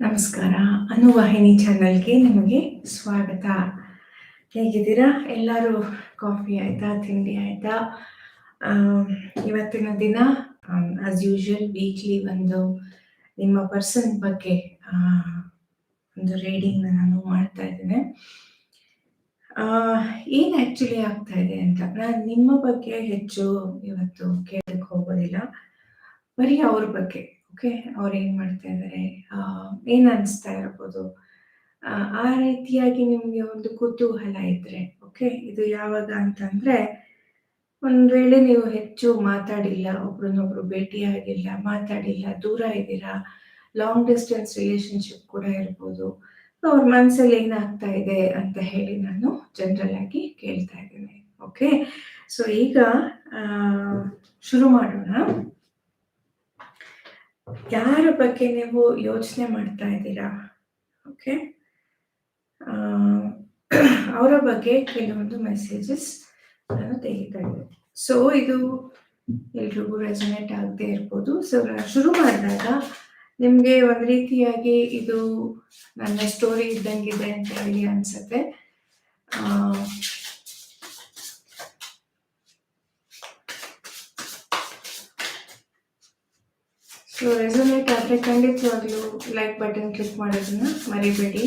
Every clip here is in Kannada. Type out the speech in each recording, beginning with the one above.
ನಮಸ್ಕಾರ. ಅನುವಾಹಿನಿ ಚಾನಲ್ಗೆ ನಿಮಗೆ ಸ್ವಾಗತ. ಹೇಗಿದ್ದೀರಾ? ಎಲ್ಲರೂ ಕಾಫಿ ಆಯಿತಾ? ತಿಂಡಿ ಆಯಿತಾ? ಇವತ್ತಿನ ದಿನ ಆಸ್ ಯೂಶ್ವಲ್ ವೀಕ್ಲಿ ಒಂದು ನಿಮ್ಮ ಪರ್ಸನ್ ಬಗ್ಗೆ ಒಂದು ರೀಡಿಂಗ್ ನಾನು ಮಾಡ್ತಾ ಇದ್ದೇನೆ. ಏನು ಆ್ಯಕ್ಚುಲಿ ಆಗ್ತಾ ಇದೆ ಅಂತ? ನಾನು ನಿಮ್ಮ ಬಗ್ಗೆ ಹೆಚ್ಚು ಇವತ್ತು ಕೇಳಕ್ಕೆ ಹೋಗೋದಿಲ್ಲ. ಬರೀ ಅವ್ರ ಬಗ್ಗೆ. ಓಕೆ ಅವ್ರು ಏನು ಮಾಡ್ತಾ ಇದ್ದಾರೆ ಏನು ಅನಿಸ್ತಾ ಇರ್ಬೋದು? ಆ, ರೀತಿಯಾಗಿ ನಿಮಗೆ ಒಂದು ಕುತೂಹಲ ಇದ್ರೆ ಓಕೆ ಇದು ಯಾವಾಗ ಅಂತಂದ್ರೆ ಒಂದ್ ವೇಳೆ ನೀವು ಹೆಚ್ಚು ಮಾತಾಡಿಲ್ಲ ಒಬ್ರನ್ನೊಬ್ರು ಭೇಟಿಯಾಗಿಲ್ಲ ಮಾತಾಡಿಲ್ಲ ದೂರ ಇದ್ದೀರಾ ಲಾಂಗ್ ಡಿಸ್ಟೆನ್ಸ್ ರಿಲೇಶನ್ಶಿಪ್ ಕೂಡ ಇರ್ಬೋದು ಅವ್ರ ಮನಸ್ಸಲ್ಲಿ ಏನಾಗ್ತಾ ಇದೆ ಅಂತ ಹೇಳಿ ನಾನು ಜನರಲ್ ಆಗಿ ಕೇಳ್ತಾ ಇದ್ದೇನೆ ಓಕೆ ಸೊ ಈಗ ಶುರು ಮಾಡೋಣ. ಯಾರ ಬಗ್ಗೆ ನೀವು ಯೋಚನೆ ಮಾಡ್ತಾ ಇದ್ದೀರಾ? ಓಕೆ ಅವರ ಬಗ್ಗೆ ಕೆಲವೊಂದು ಮೆಸೇಜಸ್ ನಾನು ತೆಗಿತಾ ಇದ್ದೀನಿ. ಸೊ ಇದು ಎಲ್ರಿಗೂ ರೆಸೊನೇಟ್ ಆಗದೆ ಇರ್ಬೋದು. ಸೊ ಶುರು ಮಾಡಿದಾಗ ನಿಮಗೆ ಒಂದು ರೀತಿಯಾಗಿ ಇದು ನನ್ನ ಸ್ಟೋರಿ ಇದ್ದಂಗಿದೆ ಅಂತ ಹೇಳಿ ಅನ್ಸುತ್ತೆ. ಸೊ ರೆಸೊನೇಟ್ ಆದರೆ ಖಂಡಿತವಾಗ್ಲೂ ಲೈಕ್ ಬಟನ್ ಕ್ಲಿಕ್ ಮಾಡೋದನ್ನ ಮರಿಬೇಡಿ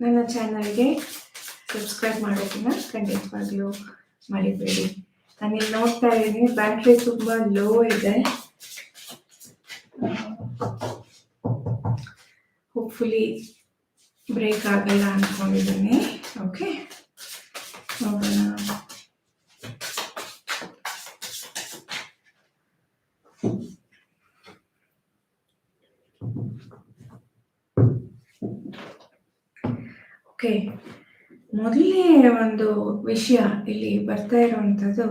ನನ್ನ ಚಾನಲ್ಗೆ ಸಬ್ಸ್ಕ್ರೈಬ್ ಮಾಡೋದನ್ನ ಖಂಡಿತವಾಗ್ಲೂ ಮರಿಬೇಡಿ ನಾನು ಇಲ್ಲಿ ನೋಡ್ತಾ ಇದ್ದೀನಿ ಬ್ಯಾಟ್ರಿ ತುಂಬ ಲೋ ಇದೆ ಹೋಪ್ಫುಲಿ ಬ್ರೇಕ್ ಆಗಲ್ಲ ಅಂದ್ಕೊಂಡಿದ್ದೀನಿ ಓಕೆ ಒಂದು ವಿಷಯ ಇಲ್ಲಿ ಬರ್ತಾ ಇರುವಂಥದ್ದು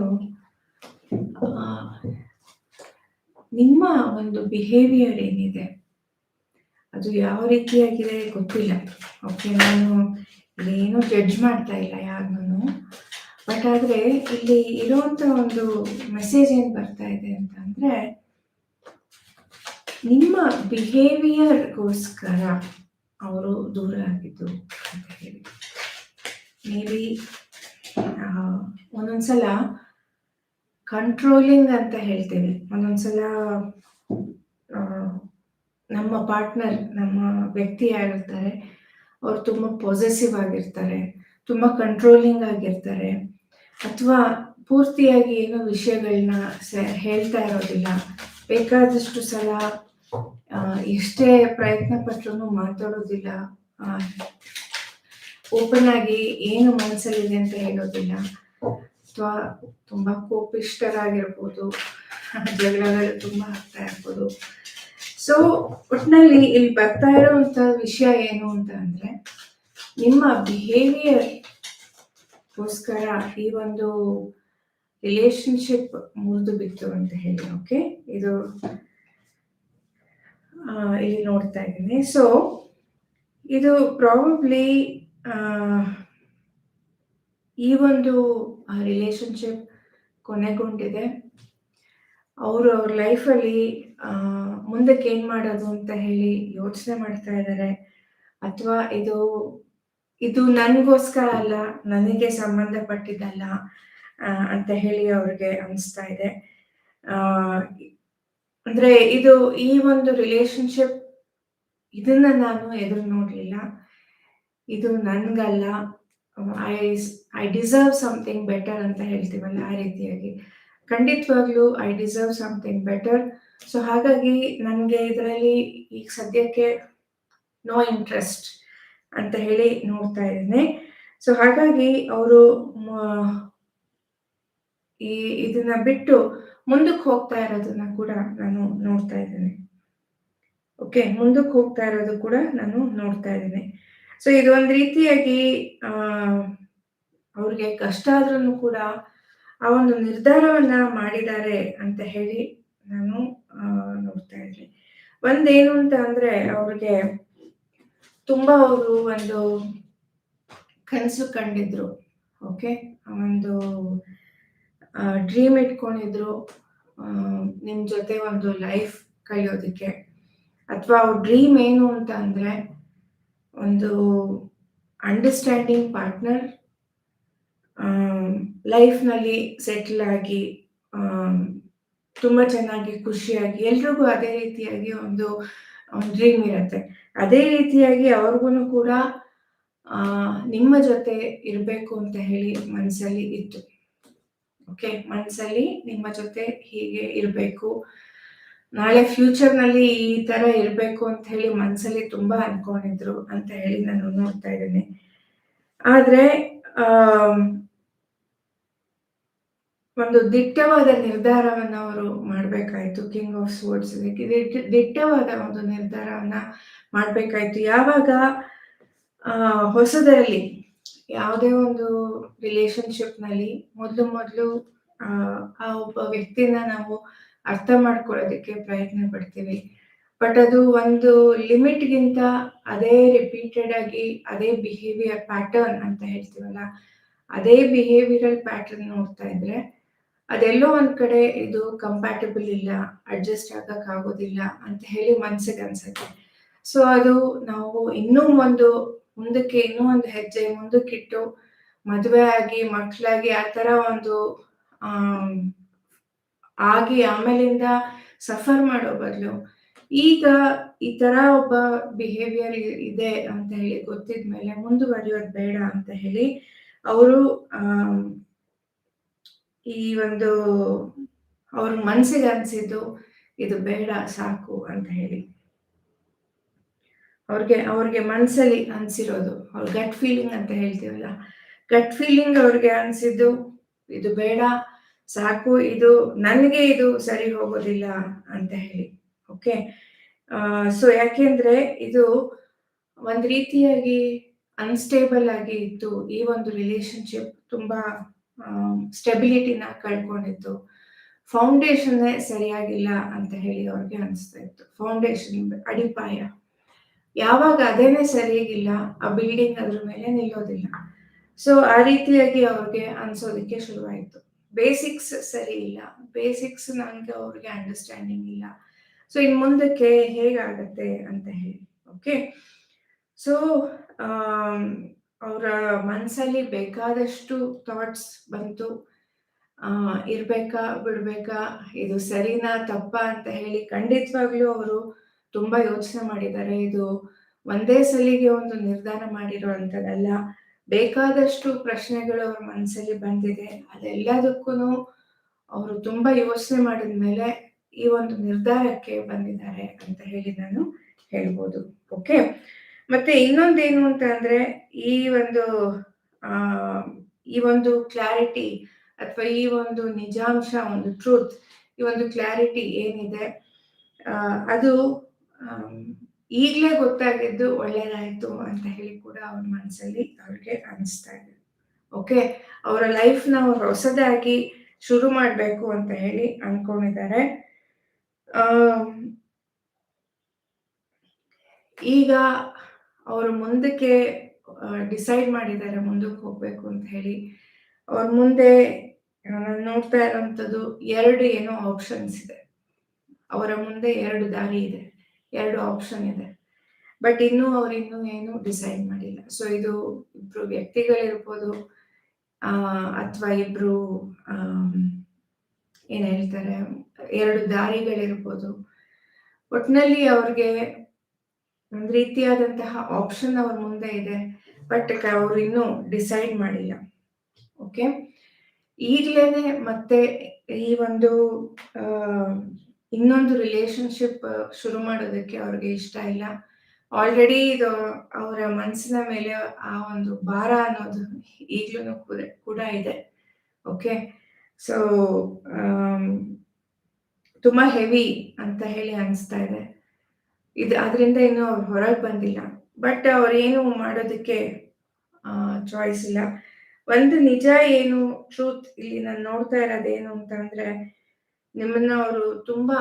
ನಿಮ್ಮ ಒಂದು ಬಿಹೇವಿಯರ್ ಏನಿದೆ? ಅದು ಯಾವ ರೀತಿಯಾಗಿದೆ ಗೊತ್ತಿಲ್ಲ. ಓಕೆ ನಾನು ಏನು ಜಡ್ಜ್ ಮಾಡ್ತಾ ಇಲ್ಲ ಯಾರನ್ನೂ. ಬಟ್ ಆದರೆ ಇಲ್ಲಿ ಇರುವಂಥ ಒಂದು ಮೆಸೇಜ್ ಏನು ಬರ್ತಾ ಇದೆ ಅಂತಂದರೆ, ನಿಮ್ಮ ಬಿಹೇವಿಯರ್ಗೋಸ್ಕರ ಅವರು ದೂರ ಆಗಿದ್ದು ಅಂತ ಹೇಳಿ ಮೇ ಬಿ ಒಂದೊಂದ್ಸಲ ಕಂಟ್ರೋಲಿಂಗ್ ಅಂತ ಹೇಳ್ತೇವೆ. ಒಂದೊಂದ್ಸಲ ನಮ್ಮ ಪಾರ್ಟ್ನರ್ ನಮ್ಮ ವ್ಯಕ್ತಿ ಯಾರಿರ್ತಾರೆ, ಅವ್ರು ತುಂಬ ಪೊಸೆಸಿವ್ ಆಗಿರ್ತಾರೆ, ತುಂಬ ಕಂಟ್ರೋಲಿಂಗ್ ಆಗಿರ್ತಾರೆ, ಅಥವಾ ಪೂರ್ತಿಯಾಗಿ ಏನೋ ವಿಷಯಗಳನ್ನ ಹೇಳ್ತಾ ಇರೋದಿಲ್ಲ. ಬೇಕಾದಷ್ಟು ಸಲ ಎಷ್ಟೇ ಪ್ರಯತ್ನ ಪಟ್ಟರು ಮಾತಾಡೋದಿಲ್ಲ ಓಪನ್ ಆಗಿ ಏನು ಮನಸ್ಸಲ್ಲಿದೆ ಅಂತ ಹೇಳೋದಿಲ್ಲ. ಅಥವಾ ತುಂಬಾ ಕೋಪಿಷ್ಟರಾಗಿರ್ಬೋದು ಜಗಳಗಳು ತುಂಬಾ ಆಗ್ತಾ ಇರ್ಬೋದು. ಸೊ ಒಟ್ಟಿನಲ್ಲಿ ಇಲ್ಲಿ ಬರ್ತಾ ಇರುವಂತ ವಿಷಯ ಏನು ಅಂತ ಅಂದ್ರೆ, ನಿಮ್ಮ ಬಿಹೇವಿಯರ್ ಗೋಸ್ಕರ ಈ ಒಂದು ರಿಲೇಶನ್ಶಿಪ್ ಮುರಿದು ಬಿತ್ತು ಅಂತ ಹೇಳಿ ಓಕೆ ಇದು ಇಲ್ಲಿ ನೋಡ್ತಾ ಇದ್ದೀನಿ. ಸೊ ಇದು ಪ್ರಾಬಬ್ಲಿ ಈ ಒಂದು ರಿಲೇಶನ್ಶಿಪ್ ಕೊನೆಗೊಂಡಿದೆ. ಅವರು ಅವ್ರ ಲೈಫಲ್ಲಿ ಮುಂದಕ್ಕೆ ಏನು ಮಾಡೋದು ಅಂತ ಹೇಳಿ ಯೋಚನೆ ಮಾಡ್ತಾ ಇದ್ದಾರೆ ಅಥವಾ ಇದು ಇದು ನನಗೋಸ್ಕರ ಅಲ್ಲ, ನನಗೆ ಸಂಬಂಧಪಟ್ಟಿದ್ದಲ್ಲ ಅಂತ ಹೇಳಿ ಅವ್ರಿಗೆ ಅನಿಸ್ತಾ ಇದೆ. ಅಂದ್ರೆ ಇದು ಈ ಒಂದು ರಿಲೇಶನ್ಶಿಪ್ ಇದನ್ನ ನಾನು ಎದುರು ನೋಡ್ಲಿಲ್ಲ. ಇದು ನನ್ಗಲ್ಲ I I deserve something better ಅಂತ ಹೇಳ್ತೀವಲ್ಲ ಆ ರೀತಿಯಾಗಿ. ಖಂಡಿತವಾಗ್ಲೂ I deserve something better so ಹಾಗಾಗಿ ನನಗೆ ಇದರಲ್ಲಿ ಈಗ ಸದ್ಯಕ್ಕೆ ನೋ ಇಂಟ್ರೆಸ್ಟ್ ಅಂತ ಹೇಳಿ ನೋಡ್ತಾ ಇದ್ದೇನೆ. ಸೊ ಹಾಗಾಗಿ ಅವರು ಈ ಇದನ್ನ ಬಿಟ್ಟು ಮುಂದಕ್ಕೆ ಹೋಗ್ತಾ ಇರೋದನ್ನ ಕೂಡ ನಾನು ನೋಡ್ತಾ ಇದ್ದೇನೆ. ಓಕೆ ಮುಂದಕ್ಕೆ ಹೋಗ್ತಾ ಇರೋದು ಕೂಡ ನಾನು ನೋಡ್ತಾ ಇದ್ದೀನಿ. ಸೊ ಇದು ಒಂದು ರೀತಿಯಾಗಿ ಅವ್ರಿಗೆ ಕಷ್ಟ ಆದ್ರೂ ಕೂಡ ಆ ಒಂದು ನಿರ್ಧಾರವನ್ನ ಮಾಡಿದ್ದಾರೆ ಅಂತ ಹೇಳಿ ನಾನು ನೋಡ್ತಾ ಇದ್ದೀನಿ. ಒಂದೇನು ಅಂತ ಅಂದ್ರೆ ಅವ್ರಿಗೆ ತುಂಬಾ ಅವರು ಒಂದು ಕನಸು ಕಂಡಿದ್ರು, ಓಕೆ? ಒಂದು ಡ್ರೀಮ್ ಇಟ್ಕೊಂಡಿದ್ರು ನಿಮ್ಮ ನಿಮ್ ಜೊತೆ ಒಂದು ಲೈಫ್ ಕಳಿಯೋದಕ್ಕೆ. ಅಥವಾ ಅವ್ರ ಡ್ರೀಮ್ ಏನು ಅಂತ ಅಂದ್ರೆ ಒಂದು ಅಂಡರ್ಸ್ಟ್ಯಾಂಡಿಂಗ್ ಪಾರ್ಟ್ನರ್ ಲೈಫ್ನಲ್ಲಿ ಸೆಟ್ಲ್ ಆಗಿ ತುಂಬ ಚೆನ್ನಾಗಿ, ಖುಷಿಯಾಗಿ, ಎಲ್ರಿಗೂ ಅದೇ ರೀತಿಯಾಗಿ ಒಂದು ಡ್ರೀಮ್ ಇರುತ್ತೆ. ಅದೇ ರೀತಿಯಾಗಿ ಅವ್ರಿಗೂ ಕೂಡ ನಿಮ್ಮ ಜೊತೆ ಇರಬೇಕು ಅಂತ ಹೇಳಿ ಮನಸ್ಸಲ್ಲಿ ಇತ್ತು. ಓಕೆ ಮನಸ್ಸಲ್ಲಿ ನಿಮ್ಮ ಜೊತೆ ಹೀಗೆ ಇರಬೇಕು. ನಾಳೆ ಫ್ಯೂಚರ್ನಲ್ಲಿ ಈ ತರ ಇರಬೇಕು ಅಂತ ಹೇಳಿ ಮನಸ್ಸಲ್ಲಿ ತುಂಬಾ ಅನ್ಕೊಂಡಿದ್ರು ಅಂತ ಹೇಳಿ ನಾನು ನೋಡ್ತಾ ಇದ್ದೇನೆ. ಆದ್ರೆ ಒಂದು ದಿಟ್ಟವಾದ ನಿರ್ಧಾರವನ್ನ ಅವರು ಮಾಡ್ಬೇಕಾಯ್ತು ಕಿಂಗ್ ಆಫ್ ಸ್ಪೋರ್ಟ್ಸ್ ದಿಟ್ಟವಾದ ಒಂದು ನಿರ್ಧಾರವನ್ನ ಮಾಡ್ಬೇಕಾಯ್ತು. ಯಾವಾಗ ಹೊಸದರಲ್ಲಿ, ಯಾವುದೇ ಒಂದು ರಿಲೇಶನ್ಶಿಪ್ನಲ್ಲಿ ಮೊದಲು ಮೊದಲು ಆ ಒಬ್ಬ ವ್ಯಕ್ತಿನ ನಾವು ಅರ್ಥ ಮಾಡ್ಕೊಳ್ಳೋದಕ್ಕೆ ಪ್ರಯತ್ನ ಪಡ್ತೀವಿ. ಬಟ್ ಅದು ಒಂದು ಲಿಮಿಟ್ಗಿಂತ ಅದೇ ರಿಪೀಟೆಡ್ ಆಗಿ ಅದೇ ಬಿಹೇವಿಯರ್ ಪ್ಯಾಟರ್ನ್ ಅಂತ ಹೇಳ್ತೀವಲ್ಲ, ಅದೇ ಬಿಹೇವಿಯರಲ್ ಪ್ಯಾಟರ್ನ್ ನೋಡ್ತಾ ಇದ್ರೆ ಅದೆಲ್ಲೋ ಒಂದ್ ಕಡೆ ಇದು ಕಂಪ್ಯಾಟಬಲ್ ಇಲ್ಲ ಅಡ್ಜಸ್ಟ್ ಆಗಕ್ ಆಗೋದಿಲ್ಲ ಅಂತ ಹೇಳಿ ಮನ್ಸಿಗೆ ಅನ್ಸುತ್ತೆ. ಸೊ ಅದು ನಾವು ಇನ್ನೂ ಒಂದು ಮುಂದಕ್ಕೆ ಇನ್ನೂ ಒಂದು ಹೆಜ್ಜೆ ಮುಂದಕ್ಕಿಟ್ಟು ಮದುವೆ ಆಗಿ ಮಕ್ಕಳಾಗಿ ಆ ತರ ಒಂದು ಆಗಿ ಆಮೇಲಿಂದ ಸಫರ್ ಮಾಡೋ ಬದಲು. ಈಗ ಈ ತರ ಒಬ್ಬ ಬಿಹೇವಿಯರ್ ಇದೆ ಅಂತ ಹೇಳಿ ಗೊತ್ತಿದ್ಮೇಲೆ ಮುಂದುವರಿಯೋದು ಬೇಡ ಅಂತ ಹೇಳಿ ಅವರು ಈ ಒಂದು ಅವ್ರ ಮನ್ಸಿಗೆ ಅನ್ಸಿದ್ದು ಇದು ಬೇಡ, ಸಾಕು ಅಂತ ಹೇಳಿ. ಅವ್ರಿಗೆ ಅವ್ರಿಗೆ ಮನ್ಸಲ್ಲಿ ಅನ್ಸಿರೋದು, ಅವ್ರ ಗಟ್ ಫೀಲಿಂಗ್ ಅಂತ ಹೇಳ್ತೀವಲ್ಲ. ಗಟ್ ಫೀಲಿಂಗ್ ಅವ್ರಿಗೆ ಅನ್ಸಿದ್ದು, ಇದು ಬೇಡ ಸಾಕು, ಇದು ನನಗೆ ಇದು ಸರಿ ಹೋಗೋದಿಲ್ಲ ಅಂತ ಹೇಳಿ. ಓಕೆ ಸೊ ಯಾಕೆಂದ್ರೆ ಇದು ಒಂದ್ ರೀತಿಯಾಗಿ ಅನ್ಸ್ಟೇಬಲ್ ಆಗಿ ಇತ್ತು ಈ ಒಂದು ರಿಲೇಶನ್ಶಿಪ್ ತುಂಬಾ ಸ್ಟೆಬಿಲಿಟಿನ ಕಳ್ಕೊಂಡಿತ್ತು. ಫೌಂಡೇಶನ್ ಸರಿಯಾಗಿಲ್ಲ ಅಂತ ಹೇಳಿ ಅವ್ರಿಗೆ ಅನಿಸ್ತಾ ಇತ್ತು. ಫೌಂಡೇಶನ್ ಅಡಿಪಾಯ. ಯಾವಾಗ ಅದೇನೆ ಸರಿಯಾಗಿಲ್ಲ, ಆ ಬಿಲ್ಡಿಂಗ್ ಅದ್ರ ಮೇಲೆ ನಿಲ್ಲೋದಿಲ್ಲ. ಸೊ ಆ ರೀತಿಯಾಗಿ ಅವ್ರಿಗೆ ಅನ್ಸೋದಕ್ಕೆ ಶುರುವಾಯಿತು. ಬೇಸಿಕ್ಸ್ ಸರಿ ಇಲ್ಲ. ಬೇಸಿಕ್ಸ್ ನನಗೆ ಅವ್ರಿಗೆ ಅಂಡರ್ಸ್ಟ್ಯಾಂಡಿಂಗ್ ಇಲ್ಲ. ಸೊ ಇನ್ ಮುಂದಕ್ಕೆ ಹೇಗಾಗತ್ತೆ ಅಂತ ಹೇಳಿ ಓಕೆ ಸೊ ಅವರ ಮನಸ್ಸಲ್ಲಿ ಬೇಕಾದಷ್ಟು ಥಾಟ್ಸ್ ಬಂತು. ಇರ್ಬೇಕಾ, ಬಿಡ್ಬೇಕಾ, ಇದು ಸರಿನಾ, ತಪ್ಪ ಅಂತ ಹೇಳಿ ಖಂಡಿತವಾಗ್ಲೂ ಅವರು ತುಂಬಾ ಯೋಚನೆ ಮಾಡಿದ್ದಾರೆ. ಇದು ಒಂದೇ ಸಲಿಗೆ ಒಂದು ನಿರ್ಧಾರ ಮಾಡಿರೋ ಅಂತದಲ್ಲ ಬೇಕಾದಷ್ಟು ಪ್ರಶ್ನೆಗಳು ಅವ್ರ ಮನಸ್ಸಲ್ಲಿ ಬಂದಿದೆ. ಅದೆಲ್ಲದಕ್ಕೂ ಅವರು ತುಂಬಾ ಯೋಚನೆ ಮಾಡಿದ ಮೇಲೆ ಈ ಒಂದು ನಿರ್ಧಾರಕ್ಕೆ ಬಂದಿದ್ದಾರೆ ಅಂತ ಹೇಳಿ ನಾನು ಹೇಳ್ಬೋದು. ಓಕೆ ಮತ್ತೆ ಇನ್ನೊಂದೇನು ಅಂತ ಅಂದ್ರೆ ಈ ಒಂದು, ಆ, ಈ ಒಂದು ಕ್ಲಾರಿಟಿ ಅಥವಾ ಈ ಒಂದು ನಿಜಾಂಶ, ಒಂದು ಟ್ರೂತ್ ಈ ಒಂದು ಕ್ಲಾರಿಟಿ ಏನಿದೆ ಅದು ಈಗಲೇ ಗೊತ್ತಾಗಿದ್ದು ಒಳ್ಳೇದಾಯ್ತು ಅಂತ ಹೇಳಿ ಕೂಡ ಅವ್ರ ಮನಸ್ಸಲ್ಲಿ ಅವ್ರಿಗೆ ಅನಿಸ್ತಾ ಇದೆ. ಓಕೆ ಅವರ ಲೈಫ್ನ ಅವ್ರು ಹೊಸದಾಗಿ ಶುರು ಮಾಡಬೇಕು ಅಂತ ಹೇಳಿ ಅನ್ಕೊಂಡಿದ್ದಾರೆ. ಈಗ ಅವರು ಮುಂದಕ್ಕೆ ಡಿಸೈಡ್ ಮಾಡಿದ್ದಾರೆ ಮುಂದಕ್ಕೆ ಹೋಗ್ಬೇಕು ಅಂತ ಹೇಳಿ. ಅವ್ರ ಮುಂದೆ ನೋಡ್ತಾ ಇರೋಂಥದ್ದು ಎರಡು ಏನೋ ಆಪ್ಷನ್ಸ್ ಇದೆ. ಅವರ ಮುಂದೆ ಎರಡು ದಾರಿ ಇದೆ. ಎರಡು ಆಪ್ಷನ್ ಇದೆ. ಬಟ್ ಇನ್ನೂ ಅವ್ರು ಇನ್ನೂ ಏನು ಡಿಸೈಡ್ ಮಾಡಿಲ್ಲ. ಸೊ ಇದು ಇಬ್ರು ವ್ಯಕ್ತಿಗಳಿರ್ಬೋದು ಅಥವಾ ಇಬ್ರು ಏನ್ ಹೇಳ್ತಾರೆ, ಎರಡು ದಾರಿಗಳಿರ್ಬೋದು. ಒಟ್ನಲ್ಲಿ ಅವ್ರಿಗೆ ಒಂದ್ ರೀತಿಯಾದಂತಹ ಆಪ್ಷನ್ ಅವ್ರ ಮುಂದೆ ಇದೆ ಬಟ್ ಅವ್ರು ಇನ್ನೂ ಡಿಸೈಡ್ ಮಾಡಿಲ್ಲ. ಓಕೆ ಈಗ್ಲೇನೆ ಮತ್ತೆ ಈ ಒಂದು ಇನ್ನೊಂದು ರಿಲೇಶನ್ಶಿಪ್ ಶುರು ಮಾಡೋದಕ್ಕೆ ಅವ್ರಿಗೆ ಇಷ್ಟ ಇಲ್ಲ. ಆಲ್ರೆಡಿ ಇದು ಅವರ ಮನಸ್ಸಿನ ಮೇಲೆ ಆ ಒಂದು ಭಾರ ಅನ್ನೋದು ಈಗ್ಲೂ ಕೂಡ ಇದೆ. ಓಕೆ ಸೊ ತುಂಬಾ ಹೆವಿ ಅಂತ ಹೇಳಿ ಅನಿಸ್ತಾ ಇದೆ. ಇದು ಅದರಿಂದ ಇನ್ನೂ ಅವ್ರು ಹೊರಗೆ ಬಂದಿಲ್ಲ. ಬಟ್ ಅವ್ರೇನು ಮಾಡೋದಕ್ಕೆ ಚಾಯ್ಸ್ ಇಲ್ಲ. ಒಂದು ನಿಜ ಏನು ಟ್ರೂತ್ ಇಲ್ಲಿ ನಾನು ನೋಡ್ತಾ ಇರೋದೇನು ಅಂತ ಅಂದ್ರೆ ನಿಮ್ಮನ್ನ ಅವರು ತುಂಬಾ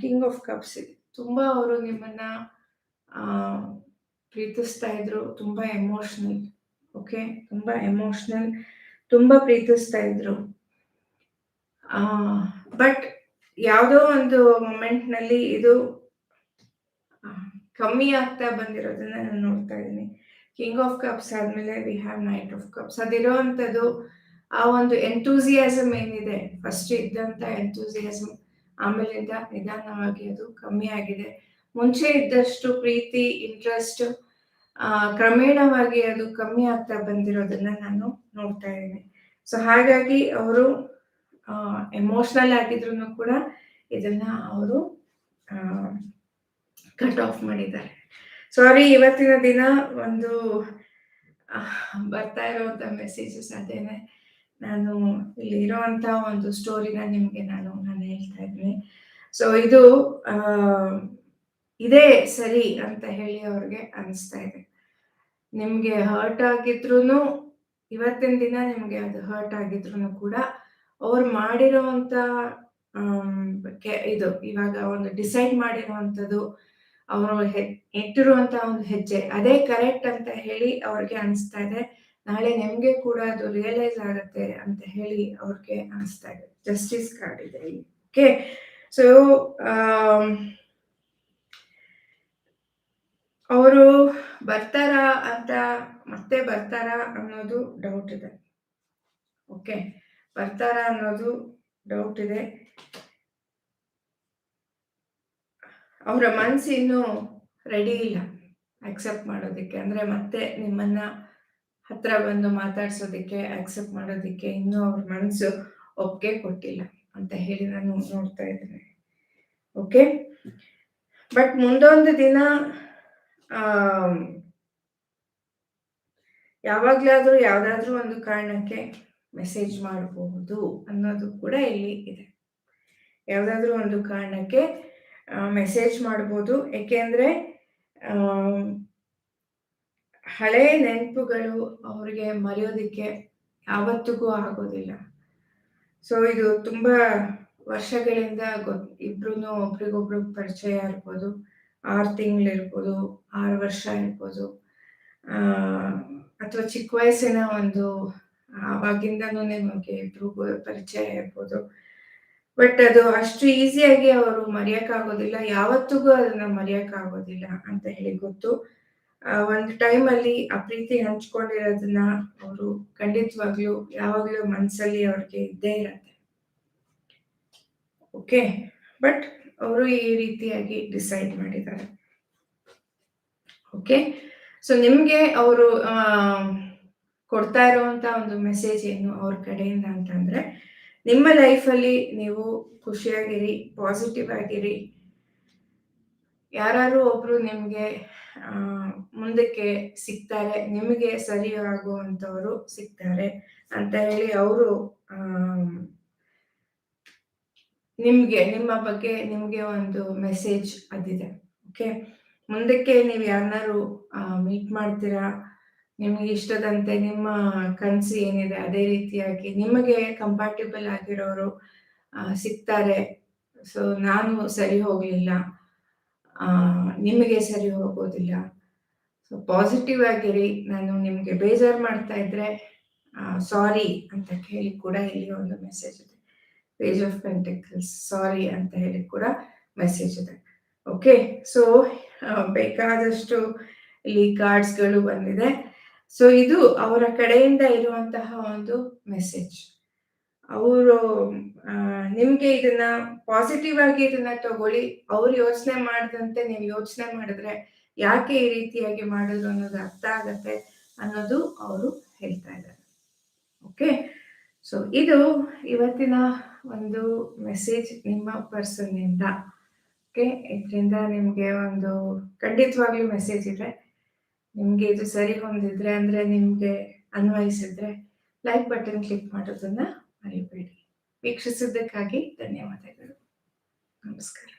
ಕಿಂಗ್ ಆಫ್ ಕಪ್ಸ್ ತುಂಬಾ ಅವರು ನಿಮ್ಮನ್ನ ಪ್ರೀತಿಸ್ತಾ ಇದ್ರು, ತುಂಬಾ ಎಮೋಷನಲ್ ಓಕೆ ತುಂಬಾ ಎಮೋಷನಲ್ ತುಂಬಾ ಪ್ರೀತಿಸ್ತಾ ಇದ್ರು. ಬಟ್ ಯಾವುದೋ ಒಂದು ಮೊಮೆಂಟ್ನಲ್ಲಿ ಇದು ಕಮ್ಮಿ ಆಗ್ತಾ ಬಂದಿರೋದನ್ನ ನಾನು ನೋಡ್ತಾ ಇದ್ದೀನಿ. ಕಿಂಗ್ ಆಫ್ ಕಪ್ಸ್ ಆದ್ಮೇಲೆ we have knight of cups ಅದಿರೋವಂಥದ್ದು ಆ ಒಂದು ಎಂತೂಸಿಯಾಸಮ್ ಏನಿದೆ? ಫಸ್ಟ್ ಇದ್ದಂತ ಎಂತೂಸಿಯಾಸಮ್ ಆಮೇಲಿಂದ ನಿಧಾನವಾಗಿ ಅದು ಕಮ್ಮಿ ಆಗಿದೆ. ಮುಂಚೆ ಇದ್ದಷ್ಟು ಪ್ರೀತಿ ಇಂಟ್ರೆಸ್ಟ್ ಕ್ರಮೇಣವಾಗಿ ಅದು ಕಮ್ಮಿ ಆಗ್ತಾ ಬಂದಿರೋದನ್ನ ನಾನು ನೋಡ್ತಾ ಇದ್ದೀನಿ. ಸೊ ಹಾಗಾಗಿ ಅವರು ಎಮೋಷನಲ್ ಆಗಿದ್ರು ಕೂಡ ಇದನ್ನ ಅವರು ಕಟ್ ಆಫ್ ಮಾಡಿದ್ದಾರೆ. ಸಾರಿ ಇವತ್ತಿನ ದಿನ ಒಂದು ಬರ್ತಾ ಇರುವಂತ ಮೆಸೇಜಸ್ ಅದೇನೆ. ನಾನು ಇಲ್ಲಿ ಇರೋಂತ ಒಂದು ಸ್ಟೋರಿನ ನಿಮ್ಗೆ ನಾನು ನಾನು ಹೇಳ್ತಾ ಇದ್ದೀನಿ. ಸೊ ಇದು ಇದೇ ಸರಿ ಅಂತ ಹೇಳಿ ಅವ್ರಿಗೆ ಅನಿಸ್ತಾ ಇದೆ. ನಿಮ್ಗೆ ಹರ್ಟ್ ಆಗಿದ್ರು ಇವತ್ತಿನ ದಿನ ನಿಮ್ಗೆ ಅದು ಹರ್ಟ್ ಆಗಿದ್ರು ಕೂಡ ಅವ್ರು ಮಾಡಿರೋಂತ ಇದು, ಇವಾಗ ಒಂದು ಡಿಸೈಡ್ ಮಾಡಿರುವಂತದ್ದು ಅವರು ಇಟ್ಟಿರುವಂತ ಒಂದು ಹೆಜ್ಜೆ. ಅದೇ ಕರೆಕ್ಟ್ ಅಂತ ಹೇಳಿ ಅವ್ರಿಗೆ ಅನಿಸ್ತಾ ಇದೆ. ನಾಳೆ ನಿಮಗೆ ಕೂಡ ಅದು ರಿಯಲೈಸ್ ಆಗುತ್ತೆ ಅಂತ ಹೇಳಿ ಅವ್ರಿಗೆ ಅನಿಸ್ತಾ ಇದೆ. ಜಸ್ಟಿಸ್ ಕಾರ್ಡ್ ಇದೆ ಇಲ್ಲಿ. ಓಕೆ ಸೊ ಅವರು ಬರ್ತಾರ ಅಂತ ಮತ್ತೆ ಬರ್ತಾರ ಅನ್ನೋದು ಡೌಟ್ ಇದೆ. ಓಕೆ ಬರ್ತಾರ ಅನ್ನೋದು ಡೌಟ್ ಇದೆ. ಅವರ ಮನಸ್ಸು ರೆಡಿ ಇಲ್ಲ. ಅಕ್ಸೆಪ್ಟ್ ಮಾಡೋದಕ್ಕೆ. ಅಂದ್ರೆ ಮತ್ತೆ ನಿಮ್ಮನ್ನ ಹತ್ರ ಬಂದು ಮಾತಾಡ್ಸೋದಕ್ಕೆ ಆಕ್ಸೆಪ್ಟ್ ಮಾಡೋದಕ್ಕೆ ಇನ್ನೂ ಅವ್ರ ಮನಸ್ಸು ಒಪ್ಪಿಗೆ ಕೊಟ್ಟಿಲ್ಲ ಅಂತ ಹೇಳಿ ನಾನು ನೋಡ್ತಾ ಇದ್ದೇನೆ. ಓಕೆ ಬಟ್ ಮುಂದೊಂದು ದಿನ ಯಾವಾಗ್ಲಾದ್ರೂ ಯಾವ್ದಾದ್ರೂ ಒಂದು ಕಾರಣಕ್ಕೆ ಮೆಸೇಜ್ ಮಾಡಬಹುದು ಅನ್ನೋದು ಕೂಡ ಇಲ್ಲಿ ಇದೆ. ಯಾವ್ದಾದ್ರೂ ಒಂದು ಕಾರಣಕ್ಕೆ ಮೆಸೇಜ್ ಮಾಡ್ಬೋದು. ಏಕೆಂದ್ರೆ ಹಳೆ ನೆನಪುಗಳು ಅವ್ರಿಗೆ ಮರೆಯೋದಿಕ್ಕೆ ಯಾವತ್ತಿಗೂ ಆಗೋದಿಲ್ಲ. ಸೊ ಇದು ತುಂಬಾ ವರ್ಷಗಳಿಂದ ಗೊತ್ ಇಬ್ರು ಒಬ್ರಿಗೊಬ್ರು ಪರಿಚಯ ಇರ್ಬೋದು. ಆರು ತಿಂಗಳಿರ್ಬೋದು ಆರು ವರ್ಷ ಇರ್ಬೋದು. ಅಥವಾ ಚಿಕ್ಕ ವಯಸ್ಸಿನ ಒಂದು, ಆವಾಗಿಂದನೂ ನಮಗೆ ಇಬ್ರು ಪರಿಚಯ ಇರ್ಬೋದು. ಬಟ್ ಅದು ಅಷ್ಟು ಈಸಿಯಾಗಿ ಅವರು ಮರೆಯಕ್ಕಾಗೋದಿಲ್ಲ. ಯಾವತ್ತಿಗೂ ಅದನ್ನ ಮರೆಯಕ್ಕಾಗೋದಿಲ್ಲ ಅಂತ ಹೇಳಿ ಗೊತ್ತು. ಒಂದು ಟೈಮ್ ಅಲ್ಲಿ ಆ ಪ್ರೀತಿ ಹಂಚ್ಕೊಂಡಿರೋದನ್ನ ಅವರು ಖಂಡಿತವಾಗ್ಲೂ ಯಾವಾಗ್ಲೂ ಮನ್ಸಲ್ಲಿ ಅವ್ರಿಗೆ ಇದ್ದೇ ಇರತ್ತೆ. ಓಕೆ ಬಟ್ ಅವರು ಈ ರೀತಿಯಾಗಿ ಡಿಸೈಡ್ ಮಾಡಿದ್ದಾರೆ. ಓಕೆ ಸೊ ನಿಮ್ಗೆ ಅವರು ಕೊಡ್ತಾ ಇರುವಂತ ಒಂದು ಮೆಸೇಜ್ ಏನು ಅವ್ರ ಕಡೆಯಿಂದ ಅಂತಂದ್ರೆ, ನಿಮ್ಮ ಲೈಫಲ್ಲಿ ನೀವು ಖುಷಿಯಾಗಿರಿ ಪಾಸಿಟಿವ್ ಆಗಿರಿ ಯಾರು ಒಬ್ರು ನಿಮ್ಗೆ ಮುಂದಕ್ಕೆ ಸಿಗ್ತಾರೆ, ನಿಮಗೆ ಸರಿ ಆಗುವಂತವರು ಸಿಗ್ತಾರೆ ಅಂತ ಹೇಳಿ ಅವರು ನಿಮ್ಗೆ, ನಿಮ್ಮ ಬಗ್ಗೆ ನಿಮ್ಗೆ ಒಂದು ಮೆಸೇಜ್ ಅದಿದೆ ಓಕೆ ಮುಂದಕ್ಕೆ ನೀವು ಯಾರನ್ನಾರು ಮೀಟ್ ಮಾಡ್ತೀರಾ? ನಿಮಗೆ ಇಷ್ಟದಂತೆ ನಿಮ್ಮ ಕನಸು ಏನಿದೆ, ಅದೇ ರೀತಿಯಾಗಿ ನಿಮಗೆ ಕಂಫರ್ಟೇಬಲ್ ಆಗಿರೋರು ಸಿಗ್ತಾರೆ. ಸೊ ನಾನು ಸರಿ ಹೋಗ್ಲಿಲ್ಲ. ನಿಮಗೆ ಸರಿ ಹೋಗೋದಿಲ್ಲ. ಸೊ ಪಾಸಿಟಿವ್ ಆಗಿರಿ. ನಾನು ನಿಮಗೆ ಬೇಜಾರು ಮಾಡ್ತಾ ಇದ್ರೆ ಸಾರಿ ಅಂತ ಹೇಳಿ ಕೂಡ ಇಲ್ಲಿ ಒಂದು ಮೆಸೇಜ್ ಇದೆ. ಪೇಜ್ ಆಫ್ ಪೆಂಟಿಕಲ್ಸ್ ಸಾರಿ ಅಂತ ಹೇಳಿ ಕೂಡ ಮೆಸೇಜ್ ಇದೆ. ಓಕೆ ಸೊ ಬೇಕಾದಷ್ಟು ಇಲ್ಲಿ ಕಾರ್ಡ್ಸ್ಗಳು ಬಂದಿದೆ. ಸೊ ಇದು ಅವರ ಕಡೆಯಿಂದ ಇರುವಂತಹ ಒಂದು ಮೆಸೇಜ್ ಅವರು ನಿಮ್ಗೆ ಇದನ್ನ ಪಾಸಿಟಿವ್ ಆಗಿ ಇದನ್ನ ತಗೊಳ್ಳಿ. ಅವ್ರು ಯೋಚನೆ ಮಾಡಿದಂತೆ ನೀವು ಯೋಚನೆ ಮಾಡಿದ್ರೆ ಯಾಕೆ ಈ ರೀತಿಯಾಗಿ ಮಾಡಿದ್ರು ಅನ್ನೋದು ಅರ್ಥ ಆಗತ್ತೆ ಅನ್ನೋದು ಅವರು ಹೇಳ್ತಾ ಇದ್ದಾರೆ. ಓಕೆ ಸೊ ಇದು ಇವತ್ತಿನ ಒಂದು ಮೆಸೇಜ್ ನಿಮ್ಮ ಪರ್ಸನ್ನಿಂದ ಓಕೆ ಇದರಿಂದ ನಿಮಗೆ ಒಂದು ಖಂಡಿತವಾಗ್ಲೂ ಮೆಸೇಜ್ ಇದೆ. ನಿಮಗೆ ಇದು ಸರಿ ಹೊಂದಿದ್ರೆ ಅಂದ್ರೆ ನಿಮಗೆ ಅನ್ವಯಿಸಿದ್ರೆ ಲೈಕ್ ಬಟನ್ ಕ್ಲಿಕ್ ಮಾಡೋದನ್ನ ಮರಿಬೇಡಿ ವೀಕ್ಷಿಸಿದ್ದಕ್ಕಾಗಿ ಧನ್ಯವಾದಗಳು. ನಮಸ್ಕಾರ.